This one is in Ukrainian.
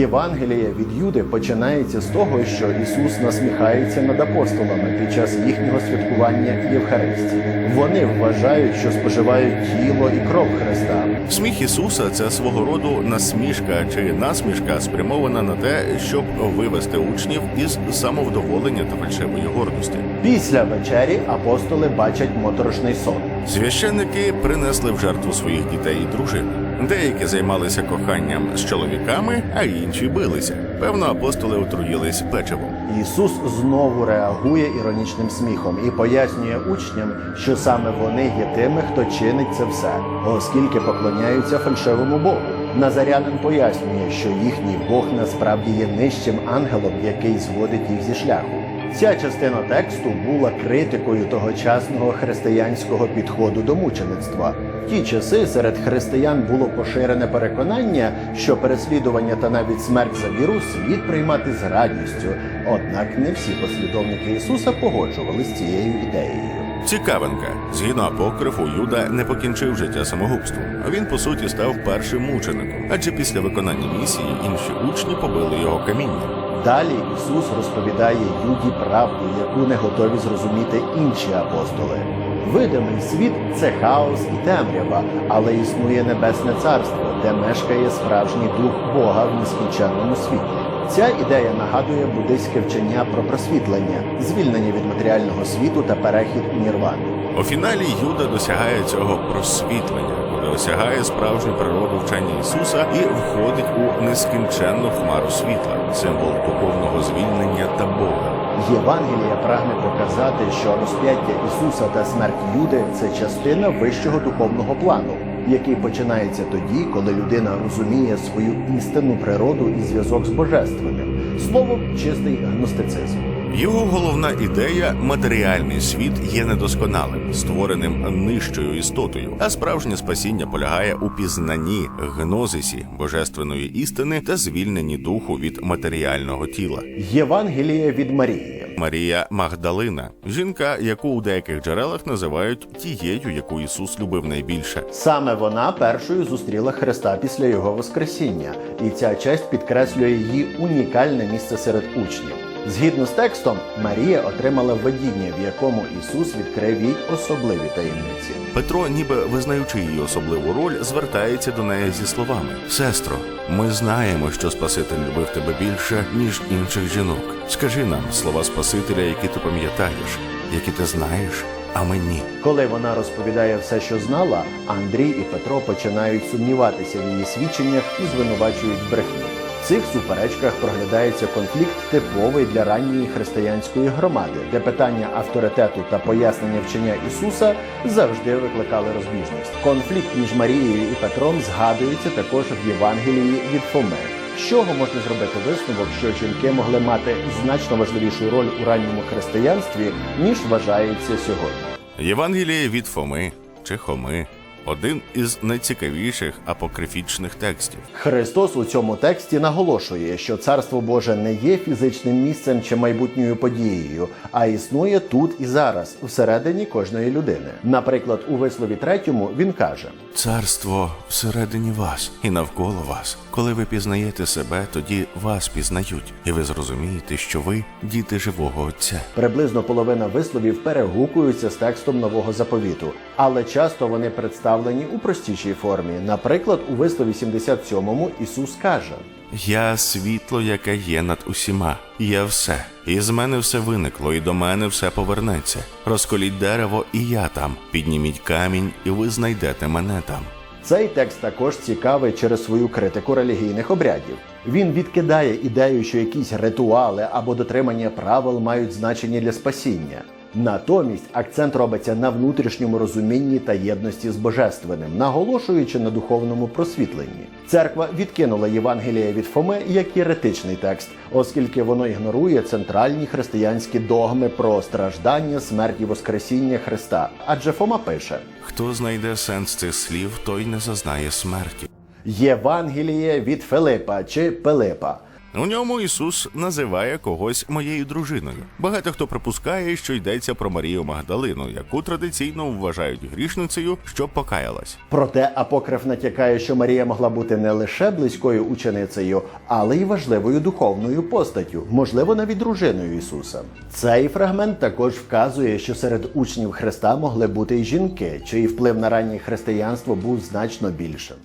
Євангеліє від Юди починається з того, що Ісус насміхається над апостолами під час їхнього святкування Євхаристії. Вони вважають, що споживають тіло і кров Христа. Сміх Ісуса це свого роду насмішка чи насмішка, спрямована на те, щоб вивести учнів із самовдоволення та фальшивої гордості. Після вечері апостоли бачать моторошний сон. Священники принесли в жертву своїх дітей і дружин. Деякі займалися коханням з чоловіками, а інші билися. Певно, апостоли отруїлись печивом. Ісус знову реагує іронічним сміхом і пояснює учням, що саме вони є тими, хто чинить це все, оскільки поклоняються фальшивому Богу. Назарянин пояснює, що їхній Бог насправді є нижчим ангелом, який зводить їх зі шляху. Ця частина тексту була критикою тогочасного християнського підходу до мучеництва. В ті часи серед християн було поширене переконання, що переслідування та навіть смерть за віру слід приймати з радістю. Однак не всі послідовники Ісуса погоджували з цією ідеєю. Цікавинка. Згідно апокрифу, Юда не покінчив життя самогубством. А він, по суті, став першим мучеником, адже після виконання місії інші учні побили його камінням. Далі Ісус розповідає Юді правду, яку не готові зрозуміти інші апостоли. Видимий світ це хаос і темрява, але існує небесне царство, де мешкає справжній дух Бога в нескінченному світі. Ця ідея нагадує буддийське вчення про просвітлення, звільнення від матеріального світу та перехід у нірвану. У фіналі Юда досягає цього просвітлення, коли осягає справжню природу вчення Ісуса і входить у нескінченну хмару світла, символ духовного звільнення та Бога. Євангелія прагне показати, що розп'яття Ісуса та смерть Юди це частина вищого духовного плану, який починається тоді, коли людина розуміє свою істинну природу і зв'язок з божественним. Словом, чистий гностицизм. Його головна ідея матеріальний світ є недосконалим, створеним нижчою істотою, а справжнє спасіння полягає у пізнанні гнозисі божественної істини та звільненні духу від матеріального тіла. Євангеліє від Марії. Марія Магдалина, жінка, яку у деяких джерелах називають тією, яку Ісус любив найбільше. Саме вона першою зустріла Христа після його Воскресіння, і ця честь підкреслює її унікальне місце серед учнів. Згідно з текстом, Марія отримала видіння, в якому Ісус відкрив їй особливі таємниці. Петро, ніби визнаючи її особливу роль, звертається до неї зі словами: Сестро, ми знаємо, що Спаситель любив тебе більше, ніж інших жінок. Скажи нам слова Спасителя, які ти пам'ятаєш, які ти знаєш, а мені. Коли вона розповідає все, що знала, Андрій і Петро починають сумніватися в її свідченнях і звинувачують. В цих суперечках проглядається конфлікт типовий для ранньої християнської громади, де питання авторитету та пояснення вчення Ісуса завжди викликали розбіжність. Конфлікт між Марією і Петром згадується також в Євангелії від Фоми. З чого можна зробити висновок, що жінки могли мати значно важливішу роль у ранньому християнстві, ніж вважається сьогодні. Євангеліє від Фоми чи Хоми один із найцікавіших апокрифічних текстів. Христос у цьому тексті наголошує, що царство Боже не є фізичним місцем чи майбутньою подією, а існує тут і зараз, всередині кожної людини. Наприклад, у вислові третьому він каже: Царство всередині вас і навколо вас. Коли ви пізнаєте себе, тоді вас пізнають, і ви зрозумієте, що ви діти живого Отця. приблизно половина висловів перегукуються з текстом нового заповіту, але часто вони представлені у простішій формі. Наприклад, у вислові 77-му Ісус каже. Я світло, яке є над усіма. Я все. І з мене все виникло, і до мене все повернеться. Розколіть дерево, і я там. Підніміть камінь, і ви знайдете мене там. Цей текст також цікавий через свою критику релігійних обрядів. Він відкидає ідею, що якісь ритуали або дотримання правил мають значення для спасіння. Натомість акцент робиться на внутрішньому розумінні та єдності з божественним, наголошуючи на духовному просвітленні. Церква відкинула Євангеліє від Фоми як єретичний текст, оскільки воно ігнорує центральні християнські догми про страждання, смерть і воскресіння Христа. Адже Фома пише: Хто знайде сенс цих слів, той не зазнає смерті. Євангеліє від Филипа чи Пилипа. У ньому Ісус називає когось моєю дружиною. Багато хто припускає, що йдеться про Марію Магдалину, яку традиційно вважають грішницею, що покаялась. Проте апокриф натякає, що Марія могла бути не лише близькою ученицею, але й важливою духовною постаттю, можливо, навіть дружиною Ісуса. Цей фрагмент також вказує, що серед учнів Христа могли бути й жінки, чиї вплив на раннє християнство був значно більшим.